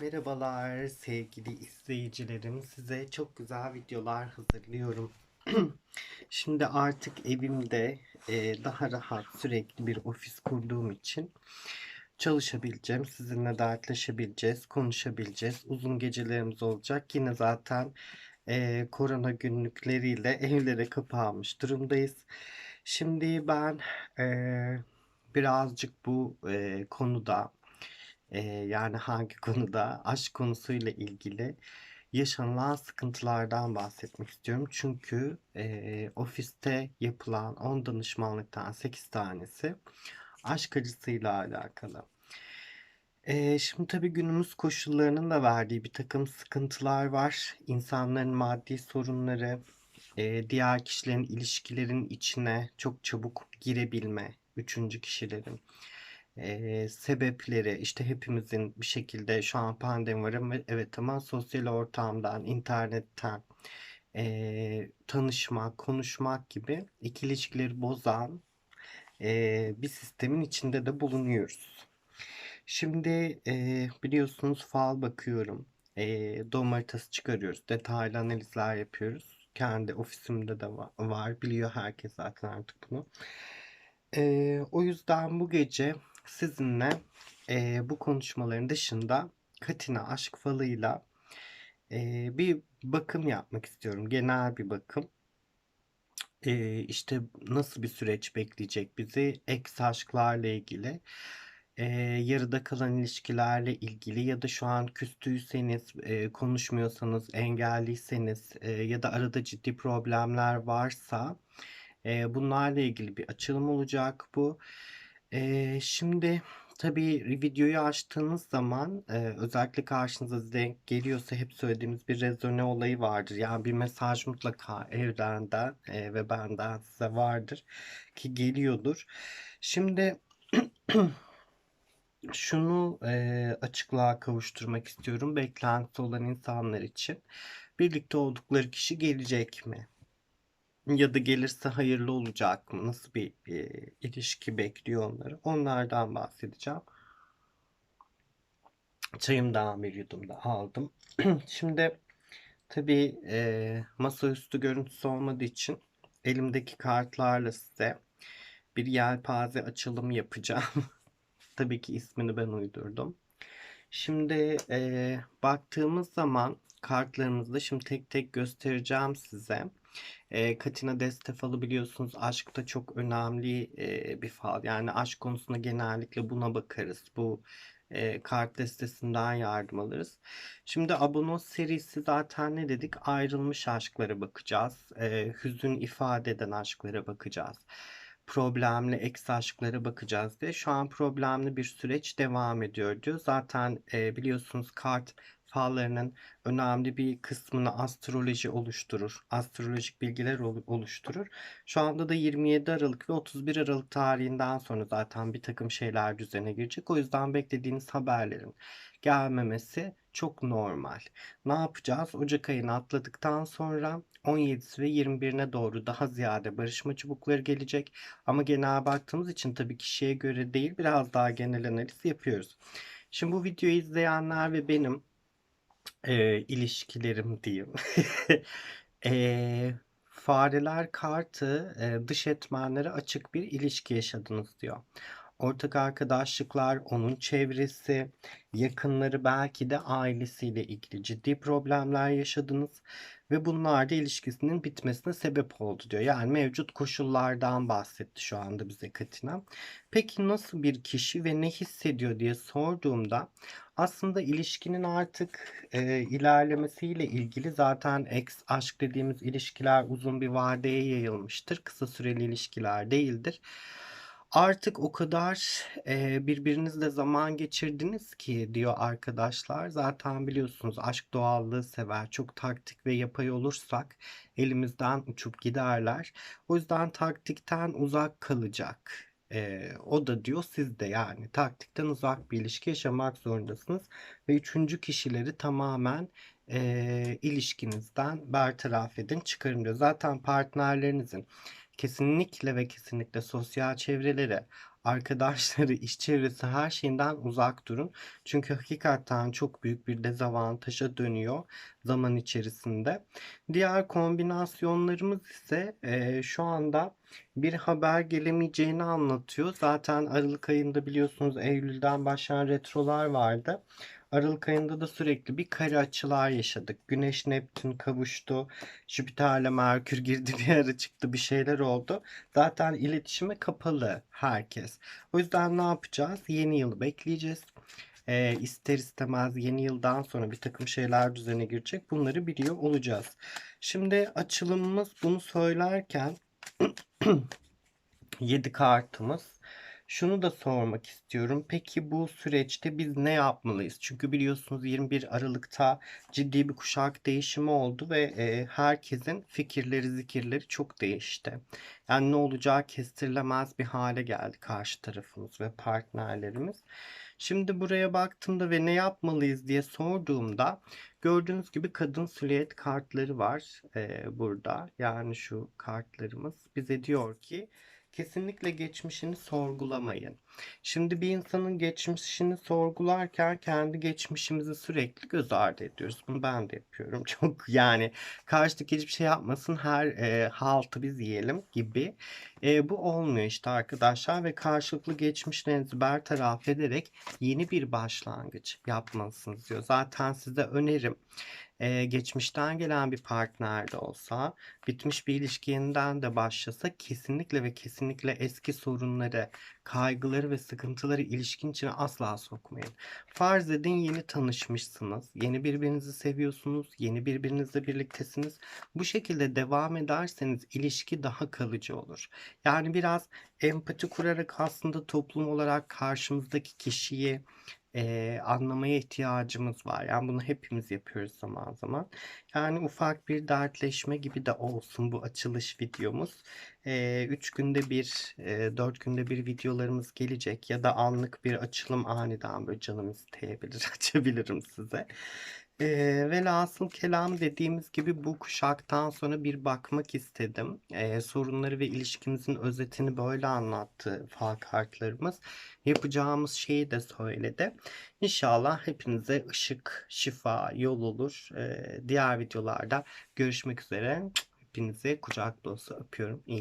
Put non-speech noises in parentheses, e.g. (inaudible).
Merhabalar sevgili izleyicilerim. Size çok güzel videolar hazırlıyorum. (clears throat) Şimdi artık evimde e, daha rahat sürekli bir ofis kurduğum için çalışabileceğim. Sizinle dertleşebileceğiz, konuşabileceğiz. Uzun gecelerimiz olacak. Yine zaten e, korona günlükleriyle (laughs) evlere kapanmış durumdayız. Şimdi ben e, birazcık bu e, konuda yani hangi konuda aşk konusuyla ilgili yaşanılan sıkıntılardan bahsetmek istiyorum. Çünkü e, ofiste yapılan 10 danışmanlıktan 8 tanesi aşk acısıyla alakalı. E, şimdi tabii günümüz koşullarının da verdiği bir takım sıkıntılar var. İnsanların maddi sorunları, e, diğer kişilerin ilişkilerin içine çok çabuk girebilme, üçüncü kişilerin e, sebepleri işte hepimizin bir şekilde şu an pandemi var ama evet ama sosyal ortamdan, internetten e, tanışmak, konuşmak gibi ikili ilişkileri bozan e, bir sistemin içinde de bulunuyoruz. Şimdi e, biliyorsunuz fal bakıyorum. E, doğum haritası çıkarıyoruz. Detaylı analizler yapıyoruz. Kendi ofisimde de va- var. Biliyor herkes zaten artık bunu. E, o yüzden bu gece sizinle e, bu konuşmaların dışında Katina aşk falıyla e, bir bakım yapmak istiyorum. Genel bir bakım. E, işte nasıl bir süreç bekleyecek bizi ex aşklarla ilgili e, yarıda kalan ilişkilerle ilgili ya da şu an küstüyseniz, e, konuşmuyorsanız, engelliyseniz e, ya da arada ciddi problemler varsa e, bunlarla ilgili bir açılım olacak bu. E, şimdi tabii videoyu açtığınız zaman e, özellikle karşınıza denk geliyorsa hep söylediğimiz bir rezone olayı vardır. Yani bir mesaj mutlaka evrenden e, ve benden size vardır ki geliyordur. Şimdi (clears throat) şunu e, açıklığa kavuşturmak istiyorum beklentisi olan insanlar için. Birlikte oldukları kişi gelecek mi? Ya da gelirse hayırlı olacak mı? Nasıl bir e, ilişki bekliyor onları? Onlardan bahsedeceğim. Çayımdan bir yudum da aldım. (clears throat) Şimdi tabii e, masaüstü görüntüsü olmadığı için elimdeki kartlarla size bir yelpaze açılım yapacağım. (laughs) Tabii ki ismini ben uydurdum. Şimdi e, baktığımız zaman kartlarımızda şimdi tek tek göstereceğim size. E, Katina Destefalı biliyorsunuz aşkta çok önemli e, bir fal. Yani aşk konusunda genellikle buna bakarız. Bu e, kart destesinden yardım alırız. Şimdi Abonos serisi zaten ne dedik? Ayrılmış aşklara bakacağız. E, hüzün ifade eden aşklara bakacağız problemli ex aşklara bakacağız diye. Şu an problemli bir süreç devam ediyor diyor. Zaten e, biliyorsunuz kart fallarının önemli bir kısmını astroloji oluşturur. Astrolojik bilgiler oluşturur. Şu anda da 27 Aralık ve 31 Aralık tarihinden sonra zaten bir takım şeyler düzene girecek. O yüzden beklediğiniz haberlerin gelmemesi çok normal. Ne yapacağız? Ocak ayını atladıktan sonra 17'si ve 21'ine doğru daha ziyade barışma çubukları gelecek. Ama genel baktığımız için tabii kişiye göre değil biraz daha genel analiz yapıyoruz. Şimdi bu videoyu izleyenler ve benim e, ilişkilerim diyeyim. (laughs) e, fareler kartı e, dış etmenlere açık bir ilişki yaşadınız diyor. Ortak arkadaşlıklar, onun çevresi, yakınları belki de ailesiyle ilgili ciddi problemler yaşadınız ve bunlar da ilişkisinin bitmesine sebep oldu diyor. Yani mevcut koşullardan bahsetti şu anda bize Katina. Peki nasıl bir kişi ve ne hissediyor diye sorduğumda aslında ilişkinin artık e, ilerlemesiyle ilgili zaten ex aşk dediğimiz ilişkiler uzun bir vadeye yayılmıştır. Kısa süreli ilişkiler değildir. Artık o kadar e, birbirinizle zaman geçirdiniz ki diyor arkadaşlar. Zaten biliyorsunuz aşk doğallığı sever. Çok taktik ve yapay olursak elimizden uçup giderler. O yüzden taktikten uzak kalacak. E, o da diyor siz de yani taktikten uzak bir ilişki yaşamak zorundasınız. Ve üçüncü kişileri tamamen e, ilişkinizden bertaraf edin çıkarın diyor. Zaten partnerlerinizin kesinlikle ve kesinlikle sosyal çevrelere arkadaşları, (laughs) iş çevresi her şeyinden uzak durun. Çünkü hakikaten çok büyük bir dezavantaja dönüyor zaman içerisinde. Diğer kombinasyonlarımız ise e, şu anda bir haber gelemeyeceğini anlatıyor. Zaten Aralık ayında biliyorsunuz Eylül'den başlayan retrolar vardı. Aralık ayında da sürekli bir kare açılar yaşadık. Güneş Neptün kavuştu. Jüpiter'le Merkür girdi bir ara çıktı bir şeyler oldu. Zaten iletişime kapalı herkes. O yüzden ne yapacağız? Yeni yılı bekleyeceğiz. Ee, ister istemez yeni yıldan sonra bir takım şeyler düzene girecek. Bunları biliyor olacağız. Şimdi açılımımız bunu söylerken (clears throat) 7 kartımız. Şunu da sormak istiyorum. Peki bu süreçte biz ne yapmalıyız? Çünkü biliyorsunuz 21 Aralık'ta ciddi bir kuşak değişimi oldu ve e, herkesin fikirleri, zikirleri çok değişti. Yani ne olacağı kestirilemez bir hale geldi karşı tarafımız ve partnerlerimiz. Şimdi buraya baktığımda ve ne yapmalıyız diye sorduğumda gördüğünüz gibi kadın silüet kartları var e, burada. Yani şu kartlarımız bize diyor ki kesinlikle geçmişini sorgulamayın. Şimdi bir insanın geçmişini sorgularken kendi geçmişimizi sürekli göz ardı ediyoruz. Bunu ben de yapıyorum. (laughs) Çok yani karşıdaki hiçbir şey yapmasın her e, haltı biz yiyelim gibi. E, bu olmuyor işte arkadaşlar ve karşılıklı geçmişlerinizi bertaraf ederek yeni bir başlangıç yapmalısınız diyor. Zaten size önerim e, geçmişten gelen bir partner de olsa, bitmiş bir ilişki yeniden de başlasa kesinlikle ve kesinlikle eski sorunları, kaygıları ve sıkıntıları ilişkin içine asla sokmayın. Farz edin yeni tanışmışsınız, yeni birbirinizi seviyorsunuz, yeni birbirinizle birliktesiniz. Bu şekilde devam ederseniz ilişki daha kalıcı olur. Yani biraz empati kurarak aslında toplum olarak karşımızdaki kişiyi e, anlamaya ihtiyacımız var. Yani bunu hepimiz yapıyoruz zaman zaman. Yani ufak bir dertleşme gibi de olsun bu açılış videomuz. 3 günde bir, 4 günde bir videolarımız gelecek ya da anlık bir açılım aniden böyle canım isteyebilir, (laughs) açabilirim size. E, velhasıl kelam dediğimiz gibi bu kuşaktan sonra bir bakmak istedim. E, sorunları ve ilişkimizin özetini böyle anlattı fal kartlarımız. Yapacağımız şeyi de söyledi. İnşallah hepinize ışık, şifa, yol olur. E, diğer videolarda görüşmek üzere. Hepinize kucak dolusu öpüyorum. İyi